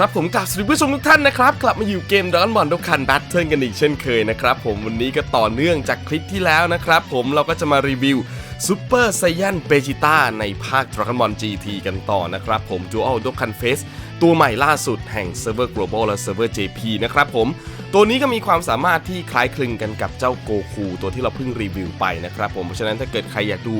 ครับผมกลับสวัสดีผู้ชมทุกท่านนะครับ กลับมาอยู่เกมดอนบอลทุกคันแบทเทิลกันอีกเช่นเคยนะครับผมวันนี้ก็ต่อเนื่องจากคลิปที่แล้วนะครับผมเราก็จะมารีวิวซูเปอร์ไซยันเบจิต้าในภาคดราก้อนบอล GT กันต่อนะครับผม Dual d o k a n Face ตัวใหม่ล่าสุดแห่งเซิร์ฟเวอร์ Global และเซิร์ฟเวอร์ JP นะครับผม ตัวนี้ก็มีความสามารถที่คล้ายคลึงกันกับเจ้าโกคูตัวที่เราเพิ่งรีวิวไปนะครับผมเพราะฉะนั้นถ้าเกิดใครอยากดู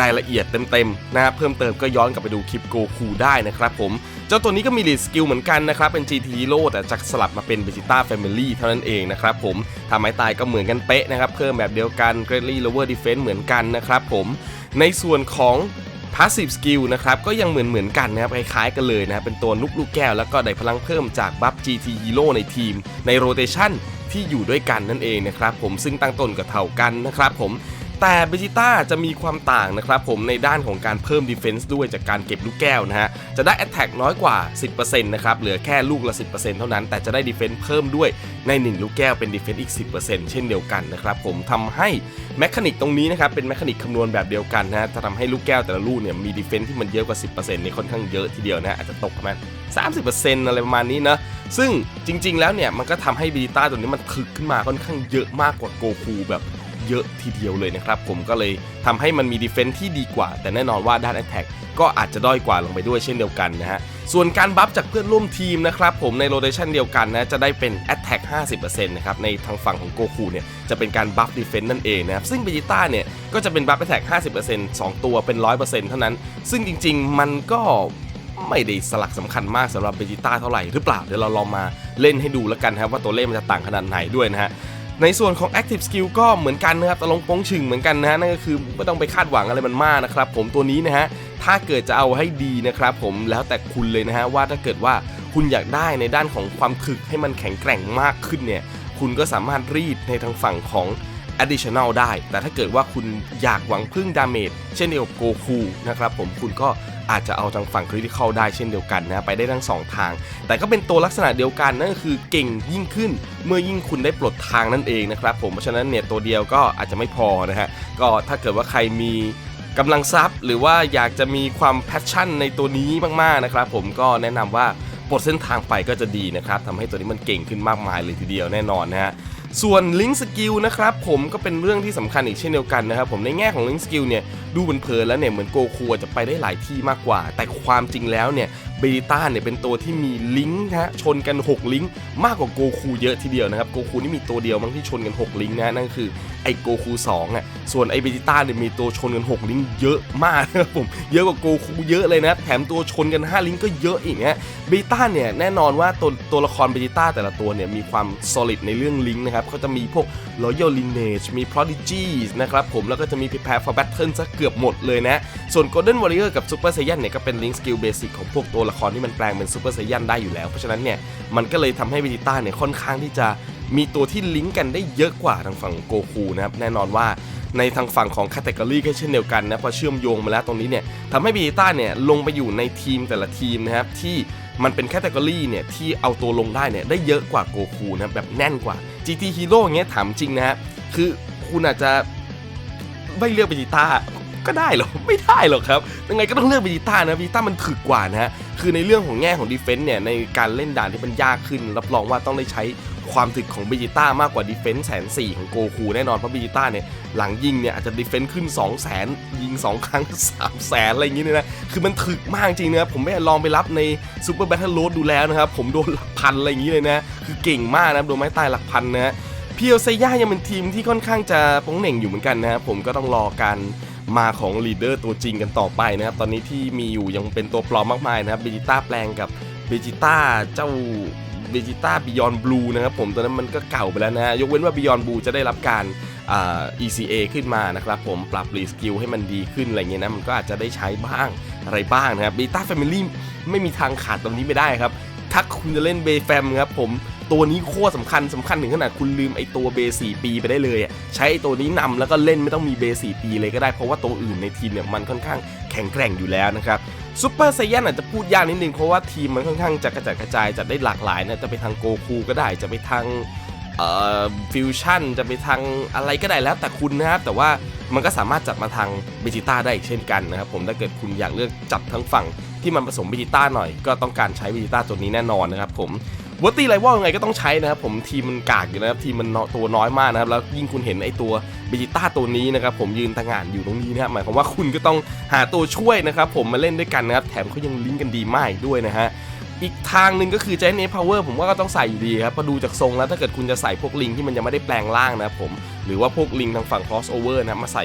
รายละเอียดเต็มๆนะครับเพิ่มเติมก็ย้อนกลับไปดูคลิปโกคูได้นะครับผมเจ้าตัวนี้ก็มีลีดสกิลเหมือนกันนะครับเป็น GT Hero แต่จะสลับมาเป็น Vegeta Family เท่านั้นเองนะครับผมทำไม้ตายก็เหมือนกันเป๊ะนะครับเพิ่มแบบเดียวกัน Greatly Lower Defense เหมือนกันนะครับผมในส่วนของ พาสซีฟสกิลนะครับก็ยังเหมือนเหมือนกันนะครับคล้ายๆกันเลยนะเป็นตัวนุกลูกแก้วแล้วก็ได้พลังเพิ่มจากบัฟ GT Hero ในทีม ในโรเตชันที่อยู่ด้วยกันนั่นเองนะครับผมซึ่งตั้งต้นก็เท่ากันนะครับผม แต่เบจิต้าจะมีความต่างนะครับผมในด้านของการเพิ่ม Defense ด้วยจากการเก็บลูกแก้วนะฮะ จะได้ Attack น้อยกว่า 10%นะครับเหลือแค่ลูกละ 10%เท่านั้น แต่จะได้ Defense เพิ่มด้วยใน 1 ลูกแก้วเป็น Defense อีก 10%เช่นเดียวกันนะครับผมทำให้แมคานิกตรงนี้นะครับเป็นแมคานิกคำนวณแบบเดียวกันนะฮะจะทำให้ลูกแก้วแต่ละลูกเนี่ยมี Defense ที่มันเยอะกว่า 10%เนี่ยค่อนข้างเยอะทีเดียวนะฮะอาจจะตกประมาณ30%อะไรประมาณนี้นะซึ่งจริง ๆ แล้วเนี่ยมันก็ทำให้บจิต้าตัวนี้มันถึกขึ้นมาค่อนข้างเยอะมากกว่าโกคูแบบ เยอะทีเดียวเลยนะครับผมก็เลยทำให้มันมีดีเฟน s ์ที่ดีกว่า แต่แน่นอนว่าด้าน a t แทกก็อาจจะด้อยกว่าลงไปด้วยเช่นเดียวกันนะฮะส่วนการบัฟจากเพื่อนร่วมทีมนะครับผมในโรเ t ชันเดียวกันนะจะได้เป็น Attack 50%นะครับในทางฝั่งของโกคูเนี่ยจะเป็นการบัฟดีเฟน s ์นั่นเองนะครับซึ่งเบจิต้าเนี่ยก็จะเป็นบัฟ Attack 50% 2 ตัวเป็น 100%เท่านั้น ซึ่งจริง ๆ มันก็ไม่ได้สลักสำคัญมากสำหรับเบจิต้าเท่าไหร่หรือเปล่า เดี๋ยวเราลองมาเล่นให้ดูแล้วกันครับว่าตัวเลขมันจะต่างขนาดไหนด้วยนะฮะ ในส่วนของ Active Skill ก็เหมือนกันนะครับตะลงป้งชึงเหมือนกันนะฮะนั่นก็คือไม่ต้องไปคาดหวังอะไรมันมากนะครับผมตัวนี้นะฮะถ้าเกิดจะเอาให้ดีนะครับผมแล้วแต่คุณเลยนะฮะว่าถ้าเกิดว่าคุณอยากได้ในด้านของความถึกให้มันแข็งแกร่งมากขึ้นเนี่ยคุณก็สามารถรีดในทางฝั่งของ additional ได้ แต่ถ้าเกิดว่าคุณอยากหวังพึ่งดาเมจเช่นเดียวกับโกคูนะครับผมคุณก็ อาจจะเอาทางฝั่งคริติคอลได้เช่นเดียวกันนะไปได้ทั้งสองทาง แต่ก็เป็นตัวลักษณะเดียวกันนั่นก็คือเก่งยิ่งขึ้น เมื่อยิ่งคุณได้ปลดทางนั่นเองนะครับผมเพราะฉะนั้นเนี่ยตัวเดียวก็อาจจะไม่พอนะฮะก็ถ้าเกิดว่าใครมีกำลังทรัพย์ หรือว่าอยากจะมีความแพชชั่นในตัวนี้มากๆนะครับผมก็แนะนำว่าปลดเส้นทางไปก็จะดีนะครับทำให้ตัวนี้มันเก่งขึ้นมากมายเลยทีเดียวแน่นอนนะฮะ ส่วนลิงก์สกิลนะครับผมก็เป็นเรื่องที่สำคัญอีกเช่นเดียวกันนะครับผมในแง่ของลิงก์สกิลเนี่ยดูเพลินๆแล้วเนี่ยเหมือนโกคูจะไปได้หลายที่มากกว่า แต่ความจริงแล้วเนี่ย เบต้าเนี่ยเป็นตัวที่มีลิงก์นะฮะชนกัน 6 ลิงก์มากกว่าโกคูเยอะทีเดียวนะครับโกคูนี่มีตัวเดียวมั้งที่ชนกัน 6 ลิงก์นะนั่นคือไอโกคู2อะส่วนไอเบต้าเนี่ยมีตัวชนกัน 6 ลิงก์เยอะมากนะครับผมเยอะกว่าโกคูเยอะเลยนะแถมตัวชนกัน 5 ลิงก์ก็เยอะอีกนะเบต้าเนี่ยแน่นอนว่าตัวตัวละครเบต้าแต่ละตัวเนี่ยมีความ solid ในเรื่องลิงก์นะครับเขาจะมีพวก Royal Lineage มี Prodigy นะครับผมแล้วก็จะมี Prepare for Battle ซะเกือบหมดเลยนะส่วน Golden Warrior กับ Super Saiyan เนี่ยก็เป็น Link Skill Basic ของพวกตัวละครที่มันแปลงเป็น Super Saiyan ได้อยู่แล้ว เพราะฉะนั้นเนี่ยมันก็เลยทำให้ Vegeta เนี่ยค่อนข้างที่จะมีตัวที่ลิงก์กันได้เยอะกว่าทางฝั่งโกคูนะครับแน่นอนว่าในทางฝั่งของ Category ก็เช่นเดียวกันนะพอเชื่อมโยงมาแล้วตรงนี้เนี่ยทำให้ Vegeta เนี่ยลงไปอยู่ในทีมแต่ละทีมนะครับที่มันเป็นแคตตากรีเนี่ยที่เอาตัวลงได้เนี่ยได้เยอะกว่าโกคูนะแบบแน่นกว่า GT Hero อย่เงี้ยถามจริงนะฮะคือคุณอาจจะไม่เลือกเบจิต้า ก็ได้หรอ ไม่ได้หรอกครับ ยังไงก็ต้องเลือกเบจิต้านะเบจิต้ามันถึกกว่านะฮะ คือในเรื่องของแง่ของดีเฟนต์เนี่ย ในการเล่นด่านที่มันยากขึ้น รับรองว่าต้องได้ใช้ความถึกของเบจิต้ามากกว่าดีเฟนต์แสนสี่ของโกคูแน่นอน เพราะเบจิต้าเนี่ย หลังยิงเนี่ย อาจจะดีเฟนต์ขึ้น 2 0 0แสนยิง 2 ครั้ง 3 0 0แสนอะไรอย่างงี้เนี่ยนะ คือมันถึกมากจริงนะครับผมไม่ลองไปรับในซูเปอร์แบทเทิลโรดดูแล้วนะครับผมโดนหลักพันอะไรอย่างงี้เลยนะคือเก่งมากนะโดนไม้ตายหลักพันนะฮะพีเอลเซย่ายังเป็นทีมที่ค่อนข้างจะโป้งเหน่งอยู่เหมือนกันนะครับผมก็ต้องรอการ มาของลีดเดอร์ตัวจริงกันต่อไปนะครับ ตอนนี้ที่มีอยู่ยังเป็นตัวปลอมมากมายนะครับเบจิต้าแปลงกับเบจิต้าเจ้าเบจิต้าบิยอนบลูนะครับผมตอนนั้นมันก็เก่าไปแล้วนะฮะยกเว้นว่าบิยอนบลูจะได้รับการอ่า ECA ขึ้นมานะครับผมปรับรีสกิลให้มันดีขึ้นอะไรเงี้ยนะมันก็อาจจะได้ใช้บ้างอะไรบ้างนะครับเบต้าแฟมิลี่ไม่มีทางขาดตรงนี้ไม่ได้ครับถ้าคุณจะเล่นเบแฟมครับผม ตัวนี้โคตรสำคัญสำคัญถึงขนาดคุณลืมไอตัวเบสี่ปีไปได้เลยใช้ไอตัวนี้นำแล้วก็เล่นไม่ต้องมีเบสี่ปีเลยก็ได้เพราะว่าตัวอื่นในทีมเนี่ยมันค่อนข้างแข็งแกร่งอยู่แล้วนะครับซูเปอร์ไซยันอาจจะพูดยากนิดนึงเพราะว่าทีมมันค่อนข้างจะกระจัดกระจายจะได้หลากหลายนะจะไปทางโกคูก็ได้จะไปทางเอ่อฟิวชั่นจะไปทางอะไรก็ได้แล้วแต่คุณนะครับ แต่ว่ามันก็สามารถจัดมาทางเบจิต้าได้อีกเช่นกันนะครับผมถ้าเกิดคุณอยากเลือกจับทั้งฝั่งที่มันผสมเบจิต้าหน่อย ก็ต้องการใช้เบจิต้าตัวนี้แน่นอนนะครับผม วอตี้ไรวอลยังไงก็ต้องใช้นะครับผมทีมมันกากอยู่นะครับทีมมันตัวน้อยมากนะครับแล้วยิ่งคุณเห็นไอตัวเบจิต้าตัวนี้นะครับผมยืนตะงานอยู่ตรงนี้นะครับหมายความว่าคุณก็ต้องหาตัวช่วยนะครับผมมาเล่นด้วยกันนะครับแถมเขายังลิงก์กันดีมากด้วยนะฮะอีกทางหนึ่งก็คือ Giant Ape Power ผมว่าก็ต้องใส่อยู่ดีครับพราะดูจากทรงแล้วถ้าเกิดคุณจะใส่พวกลิงที่มันยังไม่ได้แปลงร่างนะครับผมหรือว่าพวกลิงทางฝั่ง crossover นะมาใส่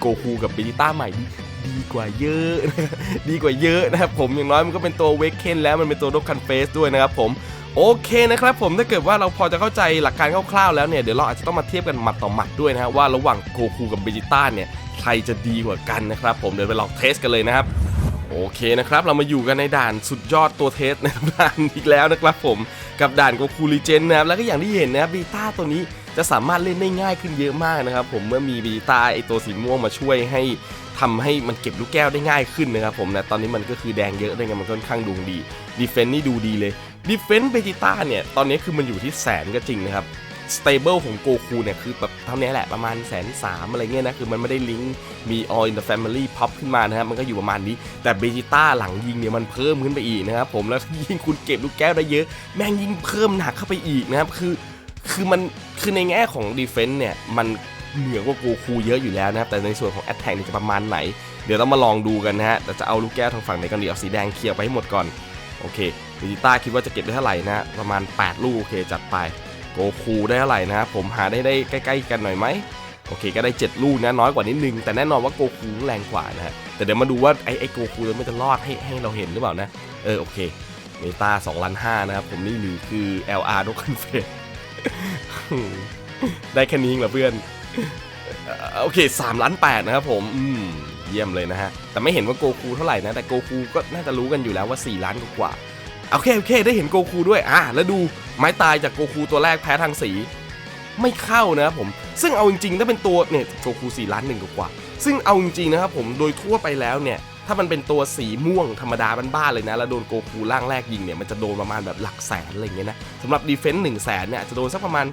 โกคูกับเบจิต้าใหม่ดีดีกว่าเยอะดีกว่าเยอะนะครับผมอย่างน้อยมันก็เป็นตัวเวกเคนแล้วมันเป็นตัวดคันเฟสด้วยนะครับผม โอเคนะครับผมถ้าเกิดว่าเราพอจะเข้าใจหลักการคร่าวๆแล้วเนี่ยเดี๋ยวเราอาจจะต้องมาเทียบกันหมัดต่อหมัดด้วยนะฮะว่าระหว่างโกคูกับเบจิต้าเนี่ยใครจะดีกว่ากันนะครับผมเดี๋ยวไปลองเทสกันเลยนะครับโอเคนะครับเรามาอยู่กันในด่านสุดยอดตัวเทสในตำนานอีกแล้วนะครับผมกับด่านโกคูลิเจนนะครับแล้วก็อย่างที่เห็นนะครับบีต้าตัวนี้จะสามารถเล่นได้ง่ายขึ้นเยอะมากนะครับผมเมื่อมีเบีต้าไอตัวสีม่วงมาช่วยให้ทำให้มันเก็บลูกแก้วได้ง่ายขึ้นนะครับผมนะตอนนี้มันก็คือแดงเยอะเลยไงมันค่อนข้างดูดีดีเฟนต์นี่ดูดีเลย ดีเฟนต์เบจิต้าเนี่ย ตอนนี้คือมันอยู่ที่แสนก็จริงนะครับสเตเบิลของโกคูเนี่ย คือแบบเท่านี้แหละประมาณแสนสามอะไรเงี้ยนะ คือมันไม่ได้ลิงก์มี all in the family pop ขึ้นมานะครับ มันก็อยู่ประมาณนี้ แต่เบจิต้าหลังยิงเนี่ย มันเพิ่มขึ้นไปอีกนะครับผม แล้วยิ่งคุณเก็บลูกแก้วได้เยอะ แม่งยิ่งเพิ่มหนักเข้าไปอีกนะครับ คือ คือมัน คือในแง่ของดีเฟนต์เนี่ย มันเหนือกว่าโกคูเยอะอยู่แล้วนะครับ แต่ในส่วนของแอตแทกเนี่ยจะประมาณไหน เดี๋ยวต้องมาลองดูกันนะฮะ แต่จะเอาลูกแก้วทางฝั่งไหนกันดีเอาสีแดงเคลียร์ไปให้หมดก่อน โอเคเบจิต้าคิดว่าจะเก็บได้เท่าไหร่นะประมาณ 8 ลูกโอเคจัดไปโกคูได้เท่าไหร่นะผมหาได้ได้ใกล้ ๆ กันหน่อยไหมโอเคก็ได้ 7 ลูกนะน้อยกว่านิดนึง แต่แน่นอนว่าโกคูแรงกว่านะฮะแต่เดี๋ยวมาดูว่าไอ้ไอ้โกคูมันจะรอดให้ให้เราเห็นหรือเปล่านะเออโอเคเมตา2ล้าน5นะครับผมนี่หรือคือ LR นกคันเฟสได้แค่นี้เหรอเพื่อน โอเค3ล้าน8นะครับผม อืม เยี่ยมเลยนะฮะ แต่ไม่เห็นว่าโกคูเท่าไหร่นะ แต่โกคูก็น่าจะรู้กันอยู่แล้วว่า 4 ล้านกว่าโอเคโอเค ได้เห็นโกคูด้วย อะแล้วดูไม้ตายจากโกคูตัวแรกแพ้ทางสีไม่เข้านะครับผม ซึ่งเอาจริงๆถ้าเป็นตัวเนี่ยโกคู4ล้านหนึ่งกว่า ซึ่งเอาจริงๆนะครับผมโดยทั่วไปแล้วเนี่ยถ้ามันเป็นตัวสีม่วงธรรมดาบ้านๆเลยนะ แล้วโดนโกคูร่างแรกยิงเนี่ยมันจะโดนประมาณแบบหลักแสนอะไรเงี้ยนะสำหรับดีเฟนซ์หนึ่งแสนเนี่ยจะโดนสักประมาณ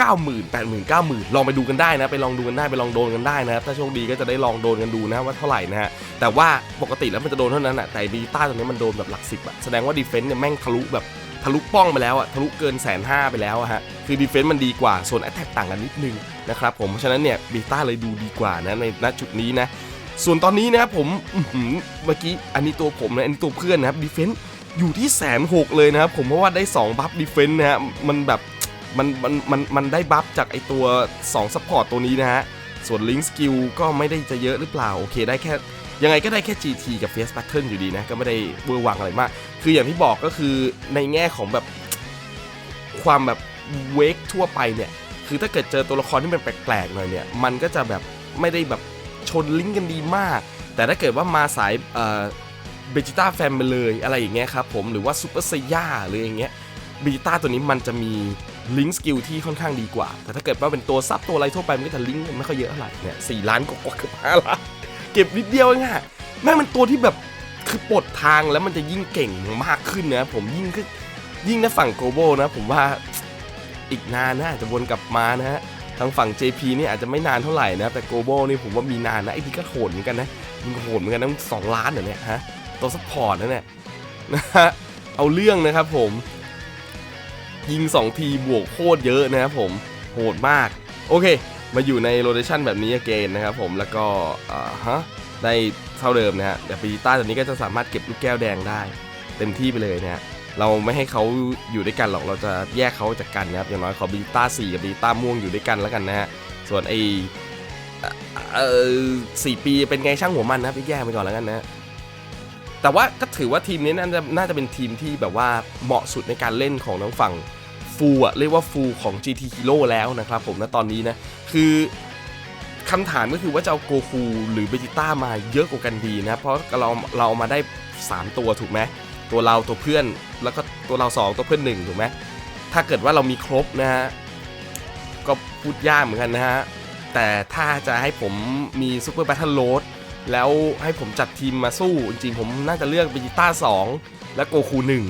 9 0 0 0 0 8 0 0 0 9 0 0 0ลองไปดูกันได้นะ ไปลองดูกันได้ไปลองโดนกันได้นะครับถ้าโชคดีก็จะได้ลองโดนกันดูนะว่าเท่าไหร่นะฮะแต่ว่าปกติแล้วมันจะโดนเท่านั้นอะแต่บีต้าตรงนี้มันโดนแบบหลักสิบอะแสดงว่าดีเฟนซ์เนี่ยแม่งทะลุแบบทะลุป้องไปแล้วอะทะลุเกินแสนห้าไปแล้วอะฮะคือดีเฟนซ์มันดีกว่าส่วนแอตแทกต่างกันนิดนึงนะครับผมเพราะฉะนั้นเนี่ยบีต้าเลยดูดีกว่านะในณจุดนี้นะส่วนตอนนี้นะครับผมเมื่อกี้อันนี้ตัวผมนะอันนี้ตัวเพื่อนนะครับดีเฟนซ์อยู่ที่แสนหกเลยนะครับผมเพราะว่าได้ 2 บัฟดีเฟนซ์นะฮะมันแบบ มันมันมันมันได้บัฟจากไอตัว2ซัพพอร์ตตัวนี้นะฮะ ส่วนลิง k ์สกิลก็ไม่ได้จะเยอะหรือเปล่า โอเคได้แค่ยังไงก็ได้แค่ GT กับ Face Pattern อยู่ดีนะ ก็ไม่ได้เวอร์วังอะไรมาก คืออย่างที่บอกก็คือในแง่ของแบบความแบบเวกทั่วไปเนี่ย คือถ้าเกิดเจอตัวละครที่มันแปลกๆหน่อยเนี่ย มันก็จะแบบไม่ได้แบบชนลิงก์กันดีมาก แต่ถ้าเกิดว่ามาสายเอ่อเบจิต้าแฟมไปเลยอะไรอย่างเงี้ยครับผม หรือว่าซูเปอร์ไซย่าหรืออย่างเงี้ยเบจิต้าตัวนี้มันจะมี ลิงก์สกิลที่ค่อนข้างดีกว่า แต่ถ้าเกิดว่าเป็นตัวซับตัวอะไรทั่วไปมันก็จะลิงก์ไม่ค่อยเยอะเท่าไหร่เนี่ยสี่ล้านกว่าเกือบห้าล้านเก็บนิดเดียวเองอะแม่งมันตัวที่แบบคือปลดทางแล้วมันจะยิ่งเก่งมากขึ้นนะผมยิ่งคือยิ่งในฝั่งโกลบอลนะ ผมว่าอีกนานนะอาจจะวนกลับมานะฮะทางฝั่ง JP นี่อาจจะไม่นานเท่าไหร่นะ แต่ Global นี่ผมว่ามีนานนะไอ้นี่ก็โหดเหมือนกันนะมันโหดเหมือนกันนะสองล้านเหรอเนี่ยฮะตัวซัพพอร์ตนะเนี่ยนะฮะเอาเรื่องนะครับผม ยิง 2 ทีบวกโคตรเยอะนะครับผมโหดมาก โอเค มาอยู่ในโรเ t ชันแบบนี้เกนนะครับผมแล้วก็อ่าฮะได้เท่าเดิมนะฮะแต่ปีต้าตัวนี้ก็จะสามารถเก็บลูกแก้วแดงได้ เต็มที่ไปเลยนะฮะเราไม่ให้เขาอยู่ด้วยกันหรอกเราจะแยกเขาจากกันนะครับอย่างน้อยขอบีต้าสี่กับบีต้าม่วงอยู่ด้วยกันแล้วกันนะฮะส่วนไอเอ่อสี่ปีเป็นไงช่างหัวมันนะครับแยกไปก่อนแล้วกันนะ แต่ว่าก็ถือว่าทีมนี้น่าจะน่าจะเป็นทีมที่แบบว่าเหมาะสุดในการเล่นของทั้งฝั่ง ฟูอะเรียกว่าฟูของ GT Hero แล้วนะครับผมนะตอนนี้นะ คือคำถามก็คือว่าจะเอาโกคูหรือเบจิต้ามาเยอะกว่ากันดีนะ เพราะเราเราเอามาได้ 3 ตัวถูกไหมตัวเราตัวเพื่อนแล้วก็ตัวเรา 2 ตัวเพื่อน 1 ถูกไหมถ้าเกิดว่าเรามีครบนะฮะก็พูดยากเหมือนกันนะฮะแต่ถ้าจะให้ผมมีซูเปอร์แบทเทิลโ a ด แล้วให้ผมจัดทีมมาสู้ จริงๆ ผมน่าจะเลือกเบจิต้า2 และโกคูหนึ่ง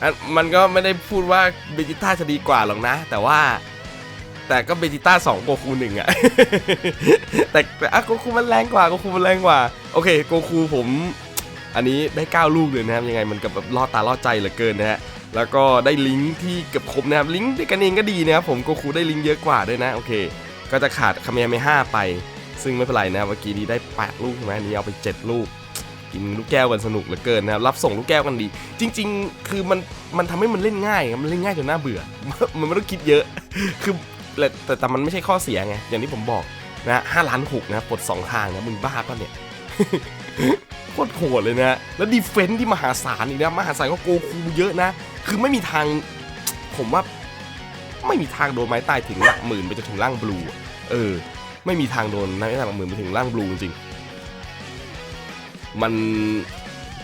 อะมันก็ไม่ได้พูดว่าเบจิต้าจะดีกว่าหรอกนะ แต่ว่า แต่ก็เบจิต้า2โกคูหนึ่งอะแต่แต่อะโกคูมันแรงกว่าโกคูมันแรงกว่า โอเคโกคูผม อันนี้ได้ 9 ลูกเลยนะครับยังไงมันกับแบบล่อตาล่อใจเหลือเกินนะฮะแล้วก็ได้ลิงก์ที่เกือบครบนะครับลิงก์ด้วยกันเองก็ดีนะครับผมโกคูได้ลิงก์เยอะกว่าด้วยนะโอเค ก็จะขาดคาเมะเมห้าไป ซึ่งไม่เป็นไรนะเมื่อกี้นี้ได้ 8 ลูกใช่ไหมนี้เอาไป 7 ลูก กินลูกแก้วกันสนุกเหลือเกินนะครับรับส่งลูกแก้วกันดี จริง ๆ คือมันมันทำให้มันเล่นง่ายมันเล่นง่ายจนน่าเบื่อ มันไม่ต้องคิดเยอะ คือแต่แต่มันไม่ใช่ข้อเสียไงอย่างที่ผมบอกนะห้าล้านหกนะปลดสองทางนะมึงบ้าป่ะเนี่ยโคตรโหดเลยนะ แล้วดีเฟนต์ที่มหาศาลอีกนะ มหาศาลก็โกคูเยอะนะ คือไม่มีทาง ผมว่า ไม่มีทางโดนไม้ตายถึงหลักหมื่นไปจนถึงล่างบลู เออ ไม่มีทางโดนไม้ตายหลักหมื่นไปถึงล่างบลูจริง มัน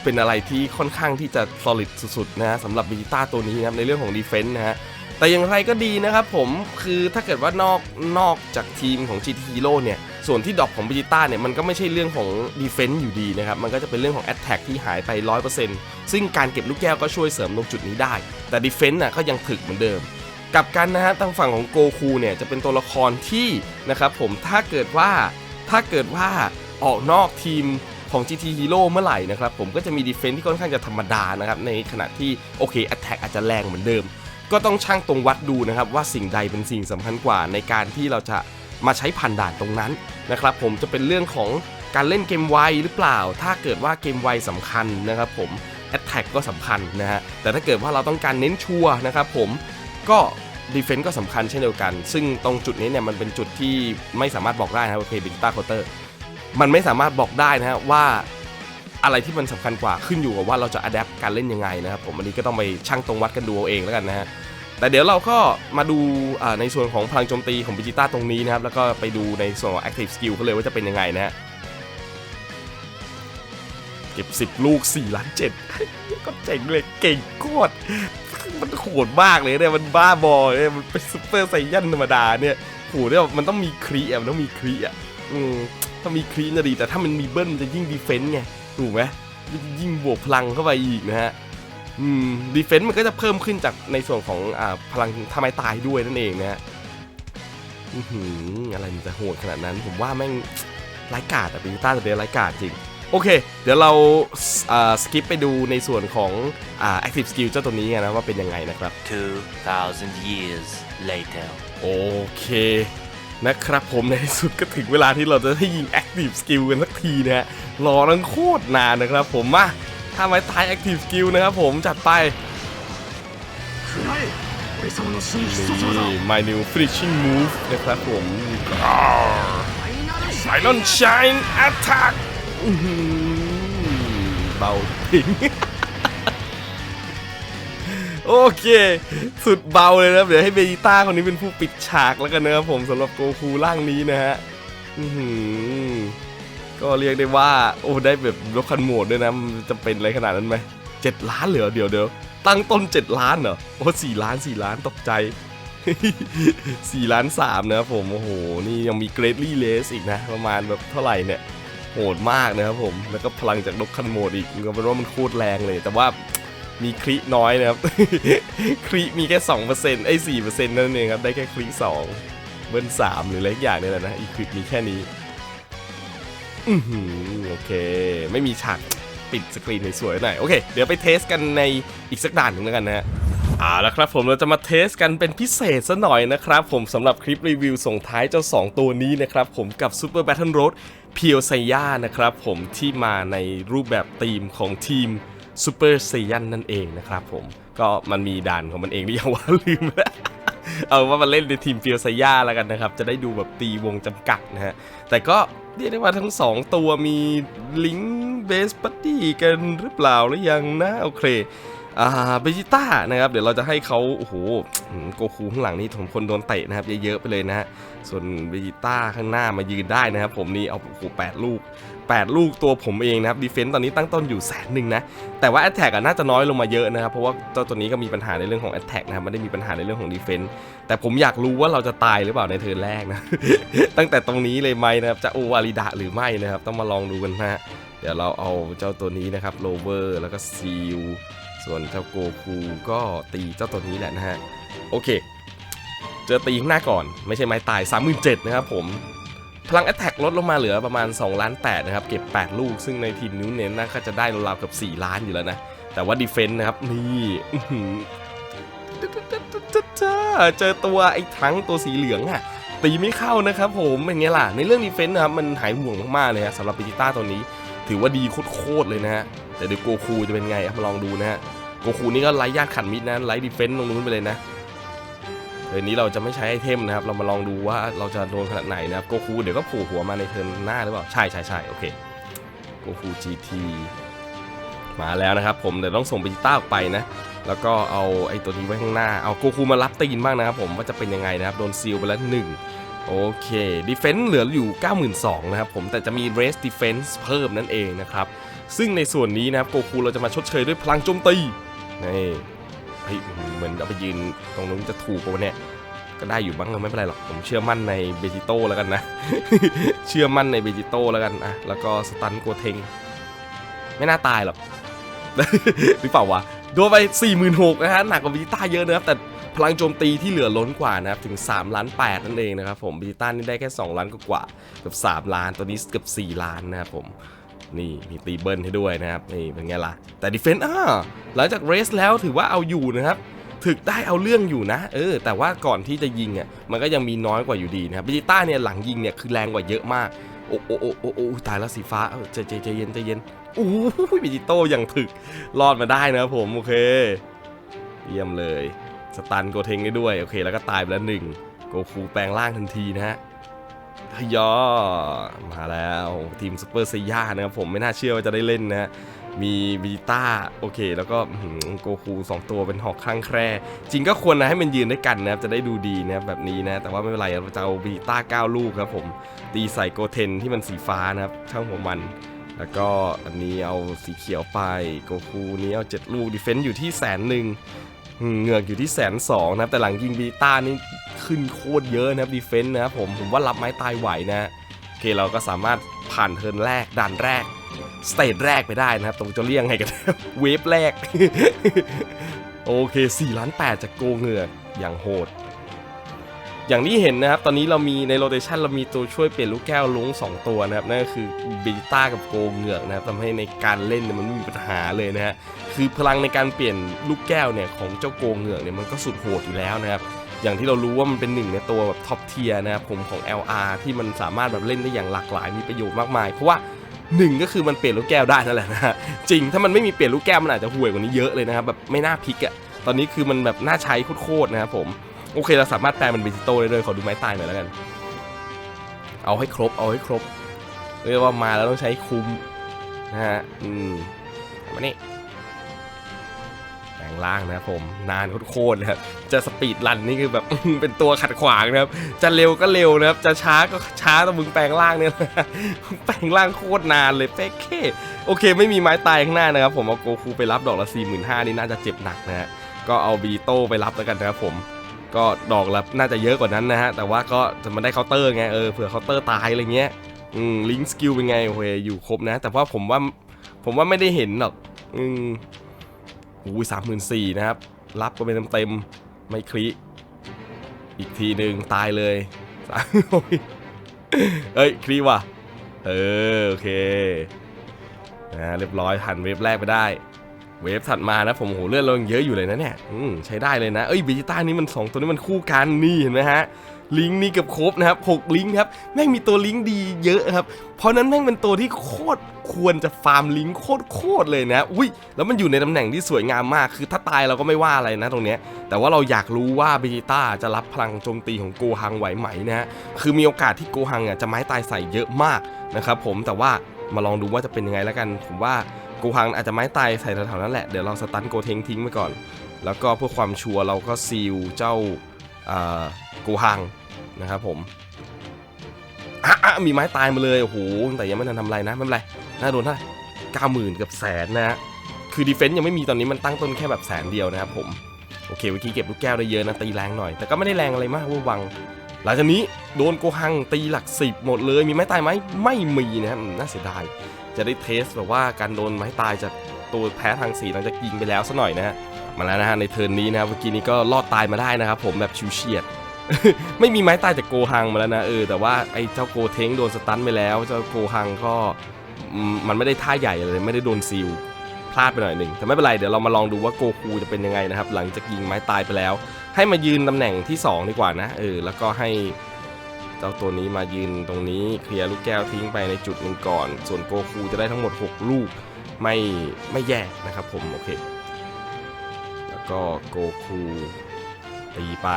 เป็นอะไรที่ค่อนข้างที่จะ solid สุดๆนะฮะสำหรับบิจิต้าตัวนี้นะครับในเรื่องของดีเฟนต์นะฮะแต่อย่างไรก็ดีนะครับผมคือถ้าเกิดว่านอกนอกจากทีมของ GT Hero เนี่ย ส่วนที่ดรอปของ Vegeta เนี่ย มันก็ไม่ใช่เรื่องของ Defense อยู่ดีนะครับ มันก็จะเป็นเรื่องของ Attack ที่หายไป 100%ซึ่งการเก็บลูกแก้วก็ช่วยเสริมตรงจุดนี้ได้ แต่ Defense น่ะก็ยังถึกเหมือนเดิม กับกันนะฮะทางฝั่งของโกคูเนี่ยจะเป็นตัวละครที่นะครับผมถ้าเกิดว่าถ้าเกิดว่าออกนอกทีมของ GT Hero เมื่อไหร่นะครับผมก็จะมี Defense ที่ค่อนข้างจะธรรมดานะครับในขณะที่โอเค Attack อาจจะแรงเหมือนเดิม ก็ต้องช่างตรงวัดดูนะครับว่าสิ่งใดเป็นสิ่งสำคัญกว่าในการที่เราจะมาใช้ผ่านด่านตรงนั้นนะครับผมจะเป็นเรื่องของการเล่นเกมไวหรือเปล่า ถ้าเกิดว่าเกมไวสำคัญนะครับผม Attack ก็สำคัญนะฮะแต่ถ้าเกิดว่าเราต้องการเน้นชัวนะครับผม ก็ดีเฟนต์ก็สำคัญเช่นเดียวกัน ซึ่งตรงจุดนี้เนี่ยมันเป็นจุดที่ไม่สามารถบอกได้นะครับโอเคบิจิต้าคาน์เตอร์มันไม่สามารถบอกได้นะฮะว่าอะไรที่มันสำคัญกว่าขึ้นอยู่กับว่าเราจะอัดแอปการเล่นยังไงนะครับผมอันนี้ก็ต้องไปชั่งตรงวัดกันดูเอาเองแล้วกันนะฮะแต่เดี๋ยวเราก็มาดูในส่วนของพลังโจมตีของบิจิต้าตรงนี้นะครับ แล้วก็ไปดูในส่วนของ Active Skill ก็เลยว่าจะเป็นยังไงนะฮะเก็บ 10 ลูก4ล้าน7ก็เจ๋งเลยเก่งโคตร มันโหดมากเลยเนี่ยมันบ้าบอเลยมันเป็นซุปเปอร์ไซยันธรรมดาเนี่ยโหเนี่ยมันต้องมีครีอะมันต้องมีครีอะอืมถ้ามีครีน่ะดีแต่ถ้ามันมีเบิ้ลมันจะยิ่งดีเฟนต์ไงถูกไหมยิ่งบวกพลังเข้าไปอีกนะฮะอืมดีเฟนต์มันก็จะเพิ่มขึ้นจากในส่วนของอ่าพลังทำไมตายด้วยนั่นเองนะฮะอื้อหืออะไรมันจะโหดขนาดนั้น ผมว่าแม่งไร้กาดอะปิต้าแต่เดียวไร้กาดจริง โอเค เดี๋ยวเราอ่าสกิปไปดูในส่วนของอ่า active skill เจ้าตัวนี้กันนะว่าเป็นยังไงนะครับ 2,000 years later. โอเคนะครับผมในที่สุดก็ถึงเวลาที่เราจะได้ยิง Active Skill กันสักทีนะฮะรอตั้งโคตรนานนะครับผมมาถ้าไม้ตาย Active Skill นะครับผมจัดไปนี่ My New Finishing Move นะครับผม Final Shine Attack อื้อหือ เบาทิ้ง โอเค สุดเบาเลยนะเดี๋ยวให้เบจิต้าคนนี้เป็นผู้ปิดฉากแล้วกันนะครับผมสำหรับโกคูร่างนี้นะฮะก็เรียกได้ว่า โอ้ได้แบบลดคันโหมดด้วยนะจะเป็นอะไรขนาดนั้นไหมเจ็ดล้านเหลือเดี๋ยวเดี๋ยวตั้งต้นเจ็ดล้านเหรอโอ้สี่ล้านสี่ล้านตกใจสี่ล้านสามนะผม โอ้โห นี่ยังมีเกรดลี่เลสอีกนะ ประมาณแบบเท่าไหร่เนี่ย โหดมากนะครับผม แล้วก็พลังจากนกคันโหมดอีกก็เป็นว่ามันโคตรแรงเลย แต่ว่ามีคริน้อยนะครับคริมีแค่สองเปอร์เซ็นต์ไอ้สี่เปอร์เซ็นต์นั่นเองครับ ได้แค่คริสองเบิ้ลสามหรืออะไรอย่างเนี่ยแหละนะ อีควิปมีแค่นี้ อือหือโอเค ไม่มีฉากปิดสกรีนสวยๆหน่อย โอเค เดี๋ยวไปเทสกันในอีกสักด่านหนึ่งแล้วกันนะฮะเอาละครับผมเราจะมาเทสกันเป็นพิเศษซะหน่อยนะครับผมสำหรับคลิปรีวิวส่งท้ายเจ้า 2 ตัวนี้นะครับผมกับ Super Battle Road เพียวไซย่านะครับผมที่มาในรูปแบบทีมของทีม Super Saiyan นั่นเองนะครับผมก็มันมีด่านของมันเองที่ยังว่าลืมแล้วเอาว่ามาเล่นในทีมเปียวไซย่าแล้วกันนะครับ จะได้ดูแบบตีวงจำกัดนะฮะแต่ก็เรียกได้ว่าทั้ง 2 ตัวมีลิงก์เบสปัตตี้กันหรือเปล่าหรือยังนะ โอเค อ่าเบจิต้านะครับเดี๋ยวเราจะให้เขาโอ้โหโกคูข้างหลังนี่ผมคนโดนเตะนะครับเยอะๆไปเลยนะฮะส่วนเบจิต้าข้างหน้ามายืนได้นะครับผมนี่เอาโอ้โหแปดลูก 8 ลูกตัวผมเองนะครับดีเฟนต์ตอนนี้ตั้งต้นอยู่แสนหนึ่งนะ แต่ว่า a t t a c k อะน่าจะน้อยลงมาเยอะนะครับ เพราะว่าเจ้าตัวนี้ก็มีปัญหาในเรื่องของ Attack นะครับไม่ได้มีปัญหาในเรื่องของ Defense แต่ผมอยากรู้ว่าเราจะตายหรือเปล่าในเทิร์นแรกนะ ตั้งแต่ตรงนี้เลยไหมนะครับจะโอวาริดะหรือไม่นะครับต้องมาลองดูกันนะฮะเดี๋ยวเราเอาเจ้าตัวนี้นะครับโลเวอร์แล้วก็ซีล ส่วนเจ้าโกคูก็ตีเจ้าตัวนี้แหละนะฮะ โอเค เจอตีข้างหน้าก่อน ไม่ใช่ไม้ตาย 37,000นะครับผม พลังแอตแทกลดลงมาเหลือประมาณ2ล้าน8นะครับ เก็บ 8 ลูก ซึ่งในทีมนิ้วเน้นน่าจะได้ราวๆเกับ 4 ล้านอยู่แล้วนะ แต่ว่าดีเฟนต์นะครับ นี่เจอตัวไอ้ทั้งตัวสีเหลืองอะตีไม่เข้านะครับผมเป็นไงล่ะ ในเรื่องดีเฟนต์นะครับมันหายห่วงมากๆเลยฮะสำหรับเบจิต้าตัวนี้ ถือว่าดีโคตรๆเลยนะฮะแต่เดี๋ยวโกคูจะเป็นไงครับมาลองดูนะฮะโกคูนี่ก็ไล่ญาติขันมิดนะไล่ดีเฟนต์ตรงนู้นไปเลยนะเทิร์นนี้เราจะไม่ใช้ไอเทมนะครับ เรามาลองดูว่าเราจะโดนขนาดไหนนะครับโกคูเดี๋ยวก็ผล่หัวมาในเทิร์นหน้าหรือเปล่าใช่ใช่ใช่โอเคโกคู GT มาแล้วนะครับ ผมเดี๋ยวต้องส่งเบจิต้าออกไปนะ แล้วก็เอาไอ้ตัวนี้ไว้ข้างหน้าเอาโกคูมารับตีนบ้างนะครับผมว่าจะเป็นยังไงนะครับโดนซีลไปแล้วหนึ่ง โอเคดีเฟนส์เหลืออยู่ 92,000นะครับผมแต่จะมี Race Defense เพิ่มนั่นเองนะครับ ซึ่งในส่วนนี้นะครับโกคูเราจะมาชดเชยด้วยพลังโจมตีนี่เฮ้ยเหมือนเอาไปยืนตรงนู้นจะถูกกว่าเนี่ยก็ได้อยู่บ้างไม่เป็นไรหรอก ผมเชื่อมั่นในเบจิโต้แล้วกันนะ เชื่อมั่นในเบจิโต้แล้วกันอะแล้วก็สตันโกเทง ไม่น่าตายหรอกหรือเปล่าวะโดนไป 46,000นะฮะหนักกว่าเบจิต้าเยอะนะครับแต่ พลังโจมตีที่เหลือล้นกว่านะครับถึง3ล้าน8นั่นเองนะครับผมบจิต้านี่ได้แค่ 2 ล้านกว่าเกือบ3ล้านตัวนี้เกือบ4 ล้านนะครับผมนี่มีตีเบิลให้ด้วยนะครับนี่เป็นไงล่ะ แต่ดิเฟนต์อ่าหลังจากเรสแล้วถือว่าเอาอยู่นะครับถึกได้เอาเรื่องอยู่นะ เออ แต่ว่าก่อนที่จะยิงอะมันก็ยังมีน้อยกว่าอยู่ดีนะครับเบจิต้าเนี่ยหลังยิงเนี่ยคือแรงกว่าเยอะมากโอ้โอ้โอ้โอ้โอ้ตายแล้วสีฟ้าใจใจใจเย็นใจเย็นโอ้โหเบจิโต้ยังถึกรอดมาได้นะครับผมโอเค เยี่ยมเลย สตันโกเทงได้ด้วย โอเค แล้วก็ตายไปแล้วหนึ่งโกคูแปลงร่างทันทีนะฮะฮยอมาแล้วทีมซูเปอร์ไซย่านะครับผมไม่น่าเชื่อว่าจะได้เล่นนะฮะมีวีต้าโอเค แล้วก็โกคูสองตัวเป็นหอกข้างแคร่จริงก็ควรนะให้มันยืนด้วยกันนะครับจะได้ดูดีนะครับแบบนี้นะ แต่ว่าไม่เป็นไรเราจะเอาวีต้าเก้าลูกครับผมตีใส่โกเทนที่มันสีฟ้านะครับช่างหัวมัน แล้วก็อันนี้เอาสีเขียวไปโกคูนี้เอาเจ็ดลูกดิเฟนต์อยู่ที่แสนหนึ่ง เหงือกอยู่ที่แสนสองนะครับ แต่หลังยิงบีต้านี่ขึ้นโคตรเยอะนะครับดีเฟนต์นะครับผมผมว่ารับไม้ตายไหวนะโอเคเราก็สามารถผ่านเทิร์นแรกด่านแรกสเตจแรกไปได้นะครับ ตรงจะเรียกไงกันเวฟแรก โอเค4ล้าน8จากโกเงือกอย่างโหด อย่างที่เห็นนะครับ ตอนนี้เรามีในโรเตชันเรามีตัวช่วยเปลี่ยนลูกแก้วลุง2 ตัวนะครับ นั่นก็คือบีต้ากับโกเหงือกนะครับทำให้ในการเล่นเนี่ยมันไม่มีปัญหาเลยนะฮะ คือพลังในการเปลี่ยนลูกแก้วเนี่ยของเจ้าโกเหงือกเนี่ยมันก็สุดโหดอยู่แล้วนะครับ อย่างที่เรารู้ว่ามันเป็นหนึ่งในตัวแบบท็อปเทียร์นะครับผมของ LR ที่มันสามารถแบบเล่นได้อย่างหลากหลายมีประโยชน์มากมาย เพราะว่าหนึ่งก็คือมันเปลี่ยนลูกแก้วได้นั่นแหละนะฮะ จริงถ้ามันไม่มีเปลี่ยนลูกแก้วมันอาจจะห่วยกว่านี้เยอะเลยนะครับแบบไม่น่าพลิกอะตอนนี้คือมันแบบน่าใช้โคตรๆนะครับผม โอเคเราสามารถแปลมันเป็นซิโต้ได้เลยขอดูไม้ตายหน่อยแล้วกัน เอาให้ครบเอาให้ครบ เรียกว่ามาแล้วต้องใช้คุ้มนะฮะอืมมานี่แปลงร่างนะครับผมนานโคตรนะครับจะสปีดรันนี่คือแบบ เป็นตัวขัดขวางนะครับ จะเร็วก็เร็วนะครับ จะช้าก็ช้าแต่มึงแปลงร่างเนี่ยแปลงร่างโคตรนานเลยเป๊กเคโอเค ไม่มีไม้ตายข้างหน้านะครับ ผมเอาโกคูไปรับดอกละ4 5 0 0 0นี่น่าจะเจ็บหนักนะฮะก็เอาบีโต้ไปรับแล้วกันนะครับผม ก็ดอกละน่าจะเยอะกว่านั้นนะฮะ แต่ว่าก็จะมาได้เคาน์เตอร์ไงเออเผื่อเคาน์เตอร์ตายอะไรเงี้ยอืมลิงก์สกิลเป็นไงโอเคอยู่ครบนะ แต่ว่าผมว่าผมว่าไม่ได้เห็นหรอกอืมอุ้ยสามหมื่นสี่นะครับ รับก็เป็นเต็มๆไม่คลิอีกทีหนึ่งตายเลยโอ้ยเอ้ยคลิว่ะ เออ โอเคนะเรียบร้อยผ่านเวฟแรกไปได้ เวฟถัดมานะผมโหเลือดเรายังเยอะอยู่เลยนะเนี่ยใช้ได้เลยนะ เอ้ยบิจิต้านี่มัน 2 ตัวนี้มันคู่กันนี่เห็นไหมฮะลิงก์นี่เกือบครบนะครับ6ลิงก์ครับแม่งมีตัวลิงก์ดีเยอะครับ เพราะนั้นแม่งเป็นตัวที่โคตรควรจะฟาร์มลิงก์โคตรโคตรเลยนะ อุ้ยแล้วมันอยู่ในตำแหน่งที่สวยงามมาก คือถ้าตายเราก็ไม่ว่าอะไรนะตรงเนี้ย แต่ว่าเราอยากรู้ว่าเบจิต้าจะรับพลังโจมตีของโกฮังไหวไหมนะฮะ คือมีโอกาสที่โกฮังอะจะไม้ตายใส่เยอะมากนะครับผม แต่ว่ามาลองดูว่าจะเป็นยังไงแล้วกัน ผมว่า กูฮังอาจจะไม้ตายใส่แถวๆนั้นแหละ เดี๋ยวเราสตันโกเทงทิ้งไปก่อน แล้วก็เพื่อความชัวร์เราก็ซีลเจ้าอ่าโกฮังนะครับผมอะมีไม้ตายมาเลยโอ้โหแต่ยังไม่ทันทำไรนะไม่เป็นไรน่าโดนเท่าไหร่เก้าหมื่นกับแสนนะฮะคือดีเฟนต์ยังไม่มีตอนนี้มันตั้งต้นแค่แบบแสนเดียวนะครับผมโอเคเมื่อกี้เก็บลูกแก้วได้เยอะนะตีแรงหน่อย แต่ก็ไม่ได้แรงอะไรมากเว่าวัง หลังจากนี้โดนโกหังตีหลักสิบหมดเลย มีไม้ตายไหมไม่มีนะครับน่าเสียดาย จะได้เทสแบบว่าการโดนไม้ตายจากตัวแพ้ทางสีหลังจากยิงไปแล้วซะหน่อยนะฮะมาแล้วนะฮะในเทิร์นนี้นะครับเมื่อกี้นี้ก็รอดตายมาได้นะครับผมแบบชิวเฉียด ไม่มีไม้ตายจากโกฮังมาแล้วนะเออแต่ว่าไอ้เจ้าโกเทงโดนสตันไปแล้วเจ้าโกฮังก็มมันไม่ได้ท่าใหญ่เลยไม่ได้โดนซิลพลาดไปหน่อยหนึ่งแต่ไม่เป็นไรเดี๋ยวเรามาลองดูว่าโกคูจะเป็นยังไงนะครับหลังจากยิงไม้ตายไปแล้ว ให้มายืนตำแหน่งที่ 2 ดีกว่านะเออแล้วก็ให้ เจ้าตัวนี้มายืนตรงนี้เคลียร์ลูกแก้วทิ้งไปในจุดหนึ่งก่อน ส่วนโกคูจะได้ทั้งหมด 6 ลูกไม่ไม่แย่นะครับผมโอเค แล้วก็โกคูตีไป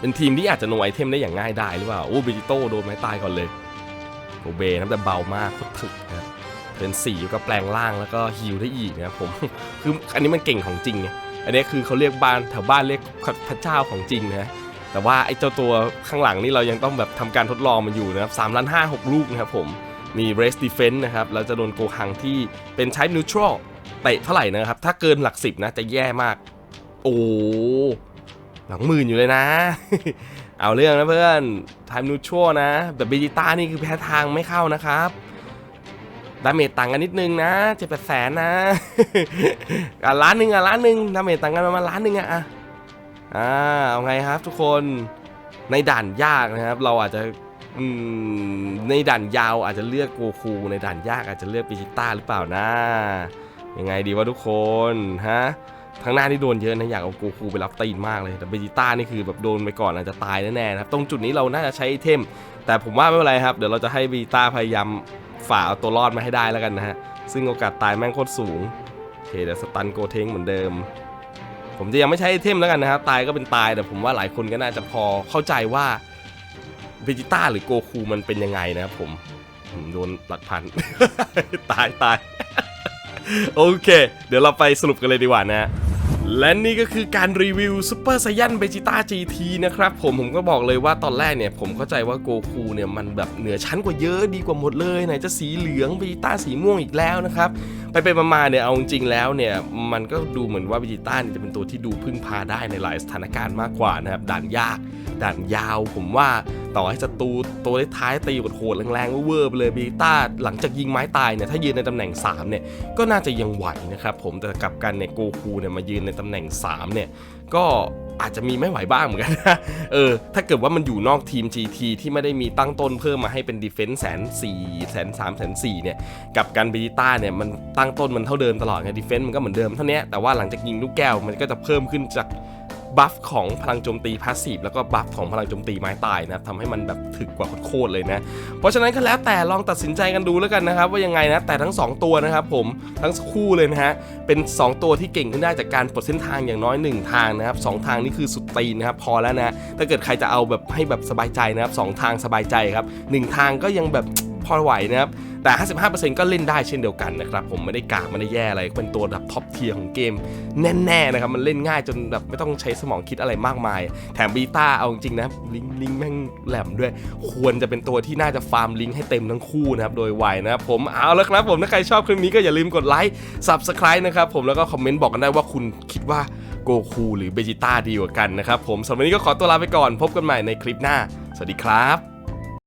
เป็นทีมที่อาจจะโนไอเทมได้อย่างง่ายได้หรือเปล่า โอ้เบจิโต้โดนไม้ตายก่อนเลยโกเบนะแต่เบามากโคตรถึกนะเป็นสีก็แปลงร่างแล้วก็ฮิลได้อีกนะครับผมคืออันนี้มันเก่งของจริงไงอันนี้คือเขาเรียกบ้านแถวบ้านเรียกพระเจ้าของจริงนะ แต่ว่าไอ้เจ้าตัวข้างหลังนี่เรายังต้องแบบทำการทดลองมันอยู่นะครับสามล้านห้าหกลูกนะครับผมมี Race Defense นะครับแล้วจะโดนโกฮังที่เป็นใช้ Neutral เตะเท่าไหร่นะครับ ถ้าเกินหลักสิบนะจะแย่มาก โอ้หลังหมื่นอยู่เลยนะ เอาเรื่องนะเพื่อน Time Neutral นะ แบบเบจิต้านี่คือแพ้ทางไม่เข้านะครับดาเมจต่างกันนิดนึงนะเจ็ดแปดแสนนะอะล้านหนึ่งอะล้านหนึ่งดาเมจต่างกันประมาณล้านหนึ่งอะ อ่าเอาไงครับทุกคนในด่านยากนะครับ เราอาจจะในด่านยาวอาจจะเลือกโกคู ในด่านยากอาจจะเลือกเบจิต้าหรือเปล่านะยังไงดีวะทุกคนฮะทางหน้าที่โดนเยอะนะอยากเอาโกคูไปรับตีนมากเลยแต่เบจิต้านี่คือแบบโดนไปก่อนอาจจะตายแน่ๆนะครับตรงจุดนี้เราน่าจะใช้เทม แต่ผมว่าไม่เป็นไรครับ เดี๋ยวเราจะให้เบจิต้าพยายามฝ่าเอาตัวรอดมาให้ได้แล้วกันนะฮะซึ่งโอกาสตายแม่งโคตรสูงโอเคเดี๋ยวสตันโกเทงเหมือนเดิม ผมจะยังไม่ใช้ไอเทมแล้วกันนะครับ ตายก็เป็นตายแต่ผมว่าหลายคนก็น่าจะพอเข้าใจว่าเบจิต้าหรือโกคูมันเป็นยังไงนะครับผมผมโดนหลักพัน ตายตาย โอเค เดี๋ยวเราไปสรุปกันเลยดีกว่านะ และนี่ก็คือการรีวิวซูเปอร์ไซยันเบจิต้า GT นะครับผมผมก็บอกเลยว่าตอนแรกเนี่ย ผมเข้าใจว่าโกคูเนี่ยมันแบบเหนือชั้นกว่าเยอะดีกว่าหมดเลย ไหนจะสีเหลืองเบจิต้าสีม่วงอีกแล้วนะครับ ไปไปมาเนี่ย เอาจริงแล้วเนี่ย มันก็ดูเหมือนว่าเบจิต้าเนี่ยจะเป็นตัวที่ดูพึ่งพาได้ในหลายสถานการณ์มากกว่านะครับด่านยากด่านยาวผมว่าต่อให้ศัตรูตัวท้ายตีกดโหดแรงๆเวอร์ไปเลยเบจิต้าหลังจากยิงไม้ตายเนี่ยถ้ายืนในตำแหน่ง3เนี่ยก็น่าจะยังไหวนะครับผมแต่กลับกันเนี่ยโกคูเนี่ยมายืนในตำแหน่ง 3 เนี่ย ก็อาจจะมีไม่ไหวบ้างเหมือนกันนะเออ ถ้าเกิดว่ามันอยู่นอกทีม GT ที่ไม่ได้มีตั้งต้นเพิ่มมาให้เป็นดีเฟนซ์แสนสี่แสนสามแสนสี่เนี่ย กับการเบติต้าเนี่ย มันตั้งต้นมันเท่าเดิมตลอดไงดีเฟนซ์มันก็เหมือนเดิมเท่านี้แต่ว่าหลังจากยิงลูกแก้วมันก็จะเพิ่มขึ้นจาก บัฟของพลังโจมตีพาสซีฟแล้วก็บัฟของพลังโจมตีไม้ตายนะครับทำให้มันแบบถึกกว่าโคตรเลยนะ เพราะฉะนั้นก็แล้วแต่ลองตัดสินใจกันดูแล้วกันนะครับว่ายังไงนะแต่ทั้ง 2 ตัวนะครับผมทั้งคู่เลยนะฮะเป็น 2 ตัวที่เก่งขึ้นได้จากการปลดเส้นทางอย่างน้อย 1 ทางนะครับสองทางนี่คือสุดตีนนะครับพอแล้วนะถ้าเกิดใครจะเอาแบบให้แบบสบายใจนะครับสองทางสบายใจครับหนึ่งทางก็ยังแบบพอไหวนะครับ แต่ 55%ก็เล่นได้เช่นเดียวกันนะครับ ผมไม่ได้กากไม่ได้แย่อะไร เป็นตัวแบบท็อปเทียร์ของเกมแน่ๆนะครับ มันเล่นง่ายจนแบบไม่ต้องใช้สมองคิดอะไรมากมาย แถมบีต้าเอาจริงนะลิงลิงแม่งแหลมด้วย ควรจะเป็นตัวที่น่าจะฟาร์มลิงให้เต็มทั้งคู่นะครับ โดยไวนะครับผมเอาล้วครับผมถ้าใครชอบคลิปนี้ก็อย่าลืมกดไลค์ Subscribe นะครับผมแล้วก็คอมเมนต์บอกกันได้ว่าคุณคิดว่าโกคูหรือเบจิต้าดีกว่ากันนะครับผมสำหรับวันนี้ก็ขอตัวลาไปก่อนพบกันใหม่ในคลิปหน้า สวัสดีครับ